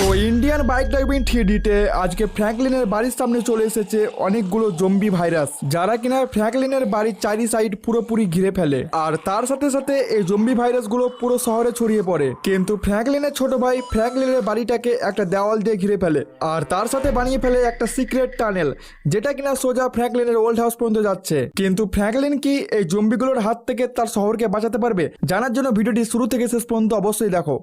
তো Indian bike driving থ্রিডিতে আজকে ফ্র্যাঙ্কলিনের বাড়ির সামনে চলে এসেছে অনেকগুলো জম্বি ভাইরাস যারা কিনা ফ্র্যাঙ্কলিনের বাড়ির চারি সাইড পুরোপুরি ঘিরে ফেলে। আর তার সাথে সাথে এই জম্বি ভাইরাসগুলো পুরো শহরে ছড়িয়ে পড়ে। কিন্তু ফ্র্যাঙ্কলিনের ছোট ভাই ফ্র্যাঙ্কলিনের বাড়িটাকে একটা দেওয়াল দিয়ে ঘিরে ফেলে আর তার সাথে বানিয়ে ফেলে একটা সিক্রেট টানেল যেটা কিনা সোজা ফ্র্যাঙ্কলিনের ওল্ড হাউস পর্যন্ত যাচ্ছে। কিন্তু ফ্র্যাঙ্কলিন কি এই জম্বিগুলোর হাত থেকে তার শহরকে বাঁচাতে পারবে? জানার জন্য ভিডিওটি শুরু থেকে শেষ পর্যন্ত অবশ্যই দেখো।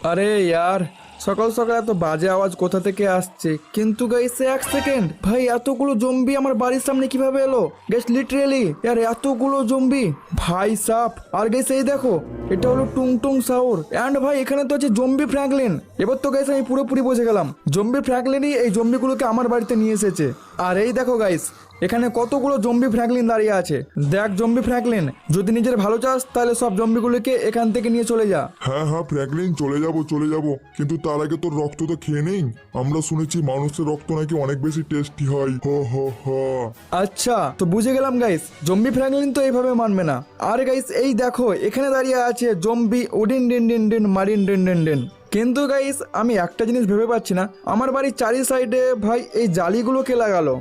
আরে ইয়ার, সকাল সকাল এত বাজে আওয়াজ কোথা থেকে আসছে? কিন্তু গাইছে এক সেকেন্ড ভাই, এতগুলো জম্বি আমার বাড়ির সামনে কীভাবে এলো? গেস লিটারেলি ইয়ার, এতগুলো জম্বি ভাই, সাপ। আর গেছে এই দেখো, এটা হলো টুং টুং সাউর। অ্যান্ড ভাই, এখানে তো আছে জম্বি ফ্র্যাঙ্কলিন এবার তো গাইস আমি পুরোপুরি বুঝে গেলাম। জম্বি ফ্র্যাঙ্কলিনই এই জম্বিগুলোকে আমার বাড়িতে নিয়ে এসেছে। আর এই দেখো গাইস এখানে কতগুলো জম্বি ফ্র্যাঙ্কলিন দাঁড়িয়ে আছে? দেখ জম্বি ফ্র্যাঙ্কলিন যদি নিজের ভালো চাস তাহলে সব জম্বিগুলোকে এখান থেকে নিয়ে চলে যা। হ্যাঁ হ্যাঁ ফ্র্যাঙ্কলিন চলে যাব চলে যাব। কিন্তু তার আগে তোর রক্ত তো খেয়ে নেই। আমরা শুনেছি মানুষের রক্ত নাকি অনেক বেশি টেস্টি হয়। হো হো হো। আচ্ছা তো বুঝে গেলাম গাইস জম্বি ফ্র্যাঙ্কলিন তো এইভাবে মানবে না। আর গাইস এই দেখো এখানে দাঁড়িয়ে আছে জম্বি ওডিন ডিন ডিন ডিন মারিন ডিন ডিন ডিন। কিন্তু গাইস আমি একটা জিনিস ভেবে পাচ্ছি না আমার বাড়ির চারি সাইডে ভাই এই জালিগুলো কে লাগালো।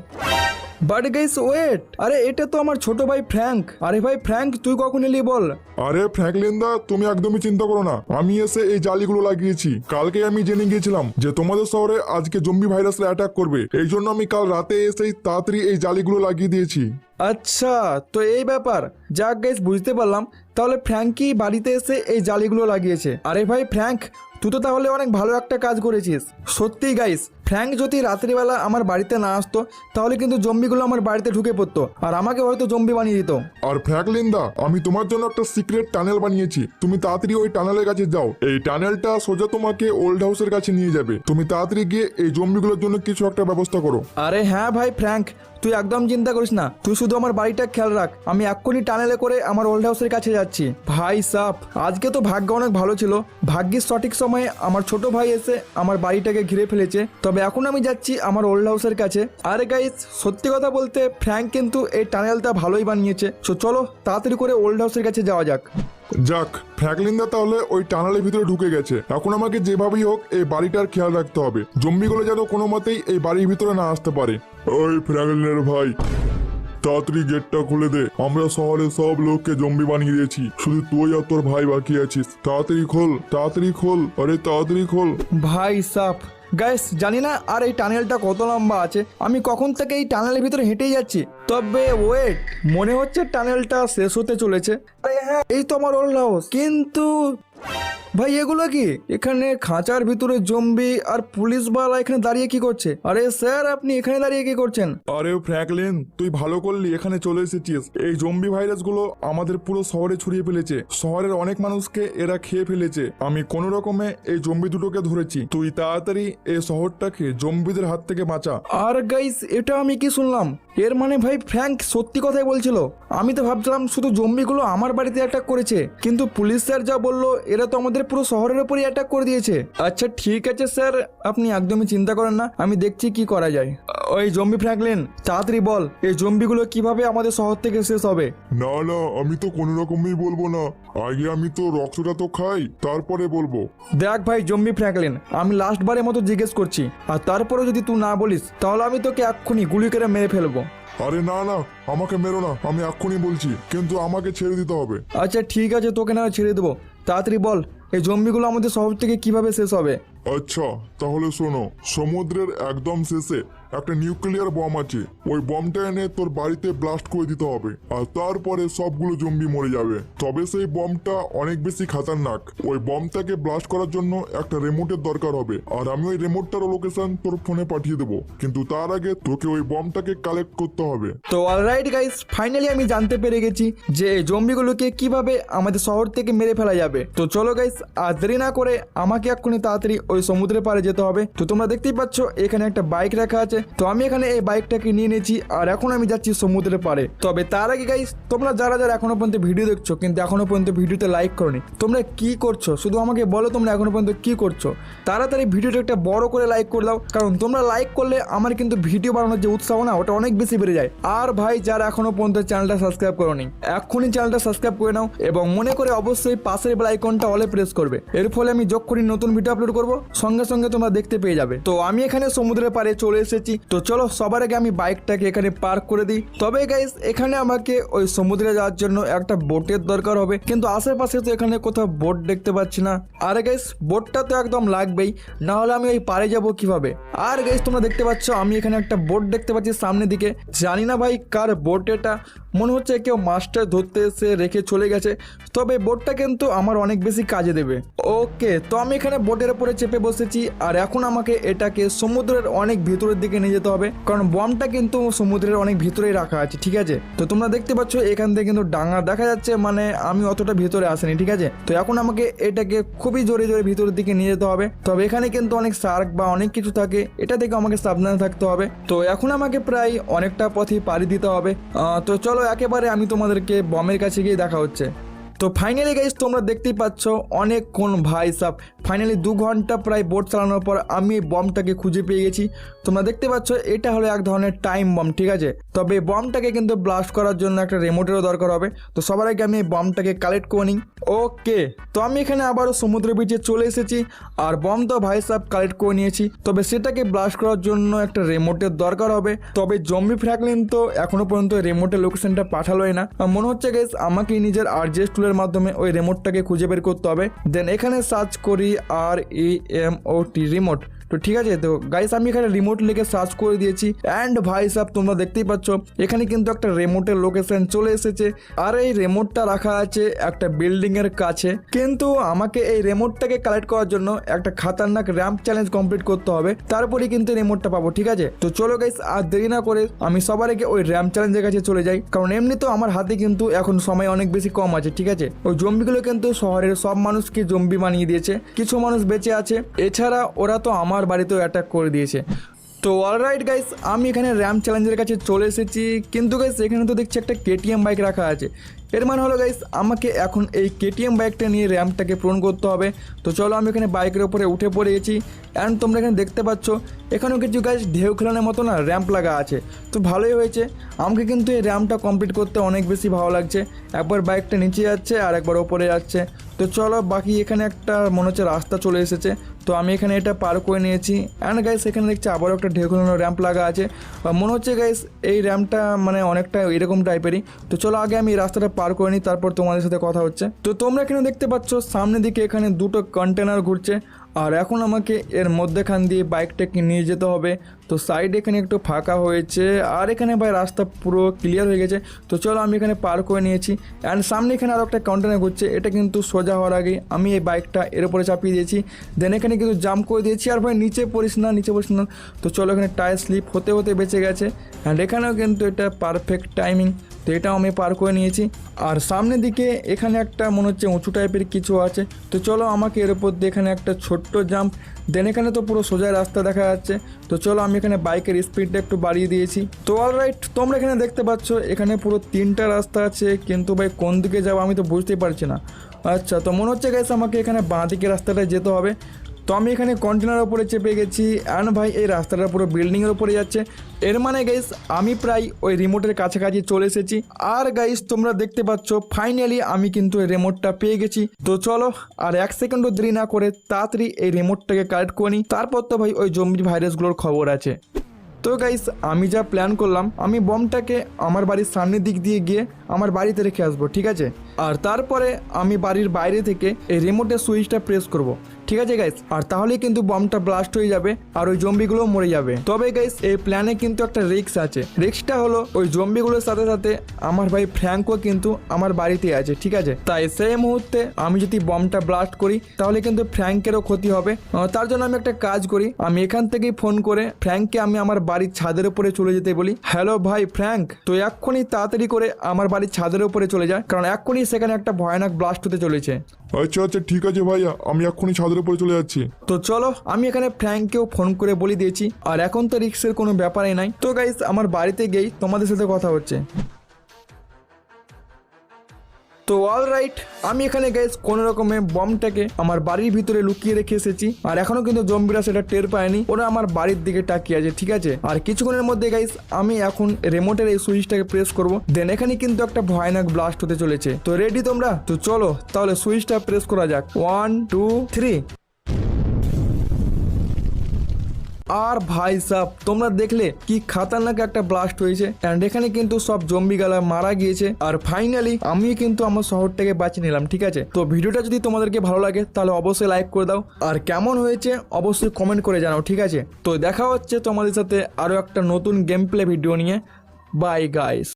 But guys wait. আরে এটা তো আমার ছোট ভাই ফ্র্যাঙ্ক। আরে ভাই ফ্র্যাঙ্ক তুই কখন এলি বল? আরে ফ্র্যাঙ্কলিন দা তুমি একদমই চিন্তা করো না। আমি এসে এই জালিগুলো লাগিয়েছি। কালকে আমি জেনে গিয়েছিলাম যে তোমাদের শহরে আজকে জম্বি ভাইরাসরা অ্যাটাক করবে। এই জন্য আমি কাল রাতে এসেই তাড়াতাড়ি এই জালিগুলো লাগিয়ে দিয়েছি। আচ্ছা তো এই ব্যাপার। যাক গাইস বুঝতে পারলাম। তাহলে ফ্র্যাঙ্কই বাড়িতে এসে এই জালিগুলো লাগিয়েছে। আরে ভাই ফ্র্যাঙ্ক তুই তো তাহলে অনেক ভালো একটা কাজ করেছিস। সত্যি গাইস ফ্র্যাঙ্ক যদি রাত্রিবেলা আমার বাড়িতে না আসতো তাহলে কিন্তু জম্বিগুলো আমার বাড়িতে ঢুকে পড়তো আর আমাকে হয়তো জম্বি বানিয়ে দিত। আর ফ্র্যাঙ্কলিন দা আমি তোমার জন্য একটা সিক্রেট টানেল বানিয়েছি। তুমি তাড়াতাড়ি ওই টানেলের কাছে যাও। এই টানেলটা সোজা তোমাকে ওল্ড হাউসের কাছে নিয়ে যাবে। তুমি তাড়াতাড়ি গিয়ে এই জম্বিগুলোর জন্য কিছু একটা ব্যবস্থা করো। আরে হ্যাঁ ভাই ফ্র্যাঙ্ক তুই একদম চিন্তা করিস না। তুই শুধু আমার বাড়িটা খেয়াল রাখ। আমি এক্ষুনি টানেলে করে আমার ওল্ড হাউসের কাছে যাচ্ছি। ভাই সাপ আজকে তো ভাগ্য অনেক ভালো ছিল। ভাগ্যের সঠিক সময়ে আমার ছোট ভাই এসে আমার বাড়িটাকে ঘিরে ফেলেছে। তবে এখন আমি যাচ্ছি আমার ওল্ড হাউসের কাছে। আরে গাইস সত্যি কথা বলতে ফ্র্যাঙ্ক কিন্তু এই টানেলটা ভালোই বানিয়েছে। সো চলো তাড়াতাড়ি করে ওল্ড হাউসের কাছে যাওয়া যাক। যাক ফ্র্যাঙ্কলিন দা তাহলে ওই টানেলের ভিতরে ঢুকে গেছে। এখন আমাকে যেভাবেই হোক এই বাড়িটার খেয়াল রাখতে হবে। জম্বিগুলো যেন কোনো মতেই এই বাড়ির ভিতরে না আসতে পারে। ওই ফ্র্যাঙ্কলিনের ভাই তাড়াতাড়ি গেটটা খুলে দে। আমরা শহরের সব লোককে জম্বি বানিয়ে দিয়েছি। শুধু তুই আর তোর ভাই বাকি আছিস। তাড়াতাড়ি খোল তাড়াতাড়ি খোল আরে তাড়াতাড়ি খোল। ভাই সাপ গাইস জানি না আর এই টানেলটা কত লম্বা আছে। আমি কখন থেকে এই টানেলের ভিতরে হেঁটেই যাচ্ছি। তবে ওয়েট মনে হচ্ছে টানেলটা শেষ হতে চলেছে। হ্যাঁ এই তো আমার ওল্ড হাউস কিন্তু ভাই এগুলো কি? এখানে খাঁচার ভিতরে জম্বি আর পুলিশ বালা এখানে দাঁড়িয়ে কি করছে? আরে স্যার আপনি এখানে দাঁড়িয়ে কি করছেন? আরে ফ্র্যাঙ্কলিন তুই ভালো করলি এখানে চলে এসেছিস। এই জম্বি ভাইরাসগুলো আমাদের পুরো শহরে ছড়িয়ে ফেলেছে। শহরের অনেক মানুষকে এরা খেয়ে ফেলেছে। আমি কোনো রকমে এই জম্বি দুটোকে ধরেছি। তুই তাড়াতাড়ি এই শহরটাকে জম্বিদের হাত থেকে বাঁচা। আর গাইস এটা আমি কি শুনলাম? এর মানে ভাই ফ্র্যাঙ্ক সত্যি কথাই বলছিল। আমি তো ভাবছিলাম শুধু জম্বিগুলো আমার বাড়িতে অ্যাটাক করেছে। কিন্তু পুলিশ স্যার যা বলল এরা তো আমাদের পুরো শহরের উপরই অ্যাটাক করে দিয়েছে। আচ্ছা ঠিক আছে স্যার আপনি একদমই চিন্তা করেন না আমি দেখছি কি করা যায়। ওই জম্বি ফ্র্যাঙ্কলিন তাড়াতাড়ি বল এই জম্বিগুলো কীভাবে আমাদের শহর থেকে শেষ হবে? না না আমি তো কোনো রকমই বলব না। আগে আমি তো রক্তটা তো খাই তারপরে বলব। দেখ ভাই জম্বি ফ্র্যাঙ্কলিন আমি লাস্টবারের মতো জিজ্ঞেস করছি। আর তারপরে যদি তুই না বলিস তাহলে আমি তোকে এক্ষুনি গুলি করে মেরে ফেলব। আরে না না আমাকে মেরো না আমি এক্ষুনি বলছি কিন্তু আমাকে ছেড়ে দিতে হবে। আচ্ছা ঠিক আছে তোকে না ছেড়ে দেবো। তাড়াতাড়ি বল এই জম্বিগুলো আমাদের শহর থেকে কীভাবে শেষ হবে? আচ্ছা তাহলে শোনো সমুদ্রের একদম শেষে একটা নিউক্লিয়ার বম আছে। ওই বমটা এনে তোর বাড়িতে ব্লাস্ট করে দিতে হবে। আর তারপরে সবগুলো জম্বি মরে যাবে। তবে সেই বমটা অনেক বেশি খাতারনাক। ওই বমটাকে ব্লাস্ট করার জন্য একটা রিমোটের দরকার হবে। আর আমি ওই রিমোটটার লোকেশন তোর ফোনে পাঠিয়ে দেবো। কিন্তু তার আগে তোকে ওই বমটাকে কালেক্ট করতে হবে। তো অলরাইট গাইস ফাইনালি আমি জানতে পেরে গেছি যে এই জম্বিগুলোকে কীভাবে আমাদের শহর থেকে মেরে ফেলা যাবে। তো চলো গাইস আর দেরি না করে আমাকে এক্ষুনি তাড়াতাড়ি ওই সমুদ্রের পাড়ে যেতে হবে। তো তোমরা দেখতেই পাচ্ছ, এখানে একটা বাইক রাখা আছে। যাচ্ছে তো আমি এখানে এই বাইকটাকে নিয়ে নিয়েছি আর এখন আমি যাচ্ছি সমুদ্রের পারে তবে তার আগে গাইস তোমরা যারা যারা এখনও পর্যন্ত ভিডিও দেখছ, কিন্তু এখনও পর্যন্ত ভিডিওতে লাইক করনি, তোমরা কি করছ? শুধু আমাকে বলো তোমরা এখনও পর্যন্ত কি করছ? তাড়াতাড়ি ভিডিওটা একটা বড় করে লাইক করে দাও, কারণ তোমরা লাইক করলে আমার কিন্তু ভিডিও বানানোর যে উৎসাহ না, ওটা অনেক বেশি বেড়ে যায়। আর ভাই, যারা এখনও পর্যন্ত চ্যানেলটা সাবস্ক্রাইব করোনি এখনই চ্যানেলটা সাবস্ক্রাইব করে নাও এবং মনে করে অবশ্যই পাশের বেল আইকনটা অলে প্রেস করবে। এর ফলে আমি যখনই নতুন ভিডিও আপলোড করব, সঙ্গে সঙ্গে তোমরা দেখতে পেয়ে যাবে। তো আমি এখানে সমুদ্রের পাড়ে চলে এসেছি। তো চলো, সবার আগে আমি বাইকটাকে এখানে পার্ক করে দিই। তবে গাইস এখানে আমাকে ওই সমুদ্রে যাওয়ার জন্য একটা বোটের দরকার হবে। কিন্তু আশেপাশে তো এখানে কোথাও বোট দেখতে পাচ্ছি না। আরে গাইস বোটটা তো একদম লাগবেই। না হলে আমি ওই পারে যাব কীভাবে? আর গাইস তোমরা দেখতে পাচ্ছ, আমি এখানে একটা বোট দেখতে পাচ্ছি সামনের দিকে। জানি না ভাই কার বোট এটা। মনে হচ্ছে কেউ মাছটা ধরতে এসে রেখে চলে গেছে। তবে বোটটা কিন্তু আমার অনেক বেশি কাজে দেবে। ওকে তো আমি এখানে বোটের উপরে চেপে বসেছি। আর এখন আমাকে এটাকে সমুদ্রের অনেক ভিতরের দিকে নিয়ে যেতে হবে। কারণ বমটা কিন্তু সমুদ্রের অনেক ভিতরেই রাখা আছে, ঠিক আছে? তো তোমরা দেখতে পাচ্ছ, এখান থেকে কিন্তু ডাঙা দেখা যাচ্ছে মানে আমি অতটা ভিতরে আসেনি, ঠিক আছে? তো এখন আমাকে এটাকে খুবই জোরে জোরে ভিতরের দিকে নিয়ে যেতে হবে। তবে এখানে কিন্তু অনেক শার্ক বা অনেক কিছু থাকে, এটা থেকে আমাকে সাবধানে থাকতে হবে। তো এখন আমাকে প্রায় অনেকটা পথই পাড়ি দিতে হবে। তো চলো, একেবারে আমি তোমাদেরকে বমের কাছে গিয়ে দেখা হচ্ছে। তো ফাইনালি গাইজ তোমরা দেখতেই পাচ্ছ অনেকক্ষণ ভাই সাপ ফাইনালি দু ঘণ্টা প্রায় বোট চালানোর পর আমি এই বমটাকে খুঁজে পেয়ে গেছি। তোমরা দেখতে পাচ্ছ, এটা হলো এক ধরনের টাইম বম ঠিক আছে? তবে এই বমটাকে কিন্তু ব্লাস্ট করার জন্য একটা রিমোটেরও দরকার হবে। তো সবার আগে আমি এই বমটাকে কালেক্ট করে নিই। ওকে তো আমি এখানে আবারও সমুদ্র বিচে চলে এসেছি আর বম তো ভাই সাপ কালেক্ট করে নিয়েছি। তবে সেটাকে ব্লাস্ট করার জন্য একটা রিমোটের দরকার হবে। তবে জম্বি ফ্র্যাকলিন তো এখনও পর্যন্ত রিমোটের লোকেশনটা পাঠালোই না। মনে হচ্ছে গেস আমাকে নিজের আরজেস টুলের মাধ্যমে ওই রিমোটটাকে খুঁজে বের করতে হবে। দেন এখানে সার্চ করি আর ই এম ও টি রিমোট তো ঠিক আছে, তো গাইস আমি এখানে রিমোট লিখে সার্চ করে দিয়েছি। অ্যান্ড ভাই সাহেব তোমরা দেখতেই পাচ্ছ, এখানে কিন্তু একটা রিমোটের লোকেশন চলে এসেছে। আর এই রিমোটটা রাখা আছে একটা বিল্ডিং এর কাছে। কিন্তু আমাকে এই রিমোটটাকে কালেক্ট করার জন্য একটা খাতারনাক র্যাম্প চ্যালেঞ্জ কমপ্লিট করতে হবে। তারপরে কিন্তু রিমোটটা পাবো, ঠিক আছে? তো চলো গাইস আর দেরি না করে আমি সবার আগে ওই র্যাম্প চ্যালেঞ্জের কাছে চলে যাই। কারণ এমনি তো আমার হাতে কিন্তু এখন সময় অনেক বেশি কম আছে, ঠিক আছে? ওই জম্বিগুলো কিন্তু শহরের সব মানুষকে জম্বি বানিয়ে দিয়েছে। কিছু মানুষ বেঁচে আছে। এছাড়া ওরা তো আমার বাড়িতেও অ্যাটাক করে দিয়েছে। তো অলরাইট গাইস আমি এখানে র্যাম চ্যালেঞ্জের কাছে চলে এসেছি। কিন্তু গাইস এখানে তো দেখছি একটা কেটিএম বাইক রাখা আছে। এর মানে হলো গাইস আমাকে এখন এই কেটিএম বাইকটা নিয়ে র্যাম্পটাকে পূরণ করতে হবে। তো চলো, আমি এখানে বাইকের উপরে উঠে পড়ে গেছি অ্যান্ড তোমরা এখানে দেখতে পাচ্ছ, এখানেও কিছু গাছ ঢেউ খেলানোর মতো না র্যাম্প লাগা আছে। তো ভালোই হয়েছে। আমাকে কিন্তু এই র্যাম্পটা কমপ্লিট করতে অনেক বেশি ভালো লাগছে। একবার বাইকটা নিচে যাচ্ছে আর একবার ওপরে যাচ্ছে। তো চলো বাকি এখানে একটা মনে হচ্ছে রাস্তা চলে এসেছে। তো আমি এখানে এটা পার করে নিয়েছি। অ্যান্ড গাইস এখানে দেখছি আবারও একটা ঢেউ খেলানো র্যাম্প লাগা আছে। মনে হচ্ছে গাইস এই র্যাম্পটা মানে অনেকটা এরকম টাইপেরই তো চলো আগে আমি এই রাস্তাটা পার করে নিই, তারপর তোমাদের সাথে কথা হচ্ছে। তো তোমরা এখানে দেখতে পাচ্ছ, সামনের দিকে এখানে দুটো কন্টেনার ঘুরছে। আর এখন আমাকে এর মধ্যেখান দিয়ে বাইকটাকে নিয়ে যেতে হবে। তো সাইড এখানে একটু ফাঁকা হয়েছে, আর এখানে ভাই রাস্তা পুরো ক্লিয়ার হয়ে গেছে। তো চলো আমি এখানে পার করে নিয়েছি। অ্যান্ড সামনে এখানে আরও একটা কন্টেনার ঘুরছে, এটা কিন্তু সোজা হওয়ার আগে আমি এই বাইকটা এর উপরে চাপিয়ে দিয়েছি। দেন এখানে কিন্তু জাম্প করে দিয়েছি, আর ভাই নিচে পড়িস না, নিচে পড়িস না। তো চলো এখানে টায়ার স্লিপ হতে হতে বেঁচে গেছে। অ্যান্ড এখানেও কিন্তু এটা পারফেক্ট টাইমিং তো এটাও আমি পার করে নিয়েছি। আর সামনের দিকে এখানে একটা মনে হচ্ছে উঁচু টাইপের কিছু আছে। তো চলো আমাকে এর উপর দিয়ে এখানে একটা ছোট্ট জাম্প দেন এখানে তো পুরো সোজা রাস্তা দেখা যাচ্ছে। তো চলো আমি এখানে বাইকের স্পিডটা একটু বাড়িয়ে দিয়েছি। তো অলরাইট তোমরা এখানে দেখতে পাচ্ছ, এখানে পুরো তিনটা রাস্তা আছে। কিন্তু ভাই, কোন দিকে যাব আমি তো বুঝতেই পারছি না। আচ্ছা তো মনে হচ্ছে গেছে আমাকে এখানে বাঁ দিকে রাস্তাটায় যেতে হবে। তো আমি এখানে কন্টেনার ওপরে চেপে গেছি অ্যান্ড ভাই, এই রাস্তাটা পুরো বিল্ডিংয়ের ওপরে যাচ্ছে। এর মানে গাইস আমি প্রায় ওই রিমোটের কাছাকাছি চলে এসেছি। আর গাইস তোমরা দেখতে পাচ্ছ ফাইনালি আমি কিন্তু এই রিমোটটা পেয়ে গেছি। তো চলো, আর এক সেকেন্ডও দেরি না করে তাড়াতাড়ি এই রিমোটটাকে কালেক্ট করে নিই। তারপর তো ভাই, ওই জম্বি ভাইরাসগুলোর খবর আছে। তো গাইস আমি যা প্ল্যান করলাম, আমি বমটাকে আমার বাড়ির সামনের দিক দিয়ে গিয়ে আমার বাড়িতে রেখে আসব, ঠিক আছে? আর তারপরে আমি বাড়ির বাইরে থেকে এই রিমোটের সুইচটা প্রেস করব। ঠিক আছে গাইস আর তাহলেই কিন্তু বমটা ব্লাস্ট হয়ে যাবে আর ওই জম্বিগুলো মরে যাবে। তবে গাইস এই প্ল্যানে কিন্তু একটা রিস্ক আছে। রিস্কটা হলো ওই জম্বিগুলোর সাথে সাথে আমার ভাই ফ্র্যাঙ্কও কিন্তু আমার বাড়িতে আছে, ঠিক আছে? তাই সেই মুহূর্তে আমি যদি বমটা ব্লাস্ট করি, তাহলে কিন্তু ফ্র্যাঙ্কেরও ক্ষতি হবে। তার জন্য আমি একটা কাজ করি। আমি এখান থেকেই ফোন করে ফ্র্যাঙ্ককে আমি আমার বাড়ির ছাদের উপরে চলে যেতে বলি। হ্যালো ভাই ফ্র্যাঙ্ক তো এক্ষুনি তাড়াতাড়ি করে আমার বাড়ির ছাদের উপরে চলে যায় কারণ এক্ষুনি সেখানে একটা ভয়ানক ব্লাস্ট হতে চলেছে। আচ্ছা আচ্ছা ঠিক আছে ভাইয়া, আমি এক্ষুনি ছাদের উপরে চলে যাচ্ছি। তো চলো, আমি এখানে ফ্র্যাঙ্ককেও ফোন করে বলে দিয়েছি। আর এখন তো রিক্সের কোনো ব্যাপারই নাই। তো গাইস আমার বাড়িতে গিয়েই তোমাদের সাথে কথা হচ্ছে। তো অল রাইট আমি এখানে গাইস কোনো রকমের বমটাকে আমার বাড়ির ভিতরে লুকিয়ে রেখে এসেছি। আর এখনও কিন্তু জম্বিরা সেটা টের পায়নি। ওরা আমার বাড়ির দিকে টাকিয়ে আছে, ঠিক আছে? আর কিছুক্ষণের মধ্যে গাইস আমি এখন রিমোটের এই সুইচটাকে প্রেস করব। দেন এখানে কিন্তু একটা ভয়ানক ব্লাস্ট হতে চলেছে। তো রেডি তোমরা? তো চলো, তাহলে সুইচটা প্রেস করা যাক। ওয়ান টু থ্রি আর ভাই সাহ তোমরা দেখলে কি খাতারনাক একটা ব্লাস্ট হয়েছে। অ্যান্ড এখানে কিন্তু সব জম্বি গালা মারা গিয়েছে। আর ফাইনালি আমি কিন্তু আমার শহরটাকে বাঁচিয়ে নিলাম, ঠিক আছে? তো ভিডিওটা যদি তোমাদেরকে ভালো লাগে, তাহলে অবশ্যই লাইক করে দাও। আর কেমন হয়েছে, অবশ্যই কমেন্ট করে জানাও, ঠিক আছে? তো দেখা হচ্ছে তোমাদের সাথে আরও একটা নতুন গেম প্লে ভিডিও নিয়ে। Bye guys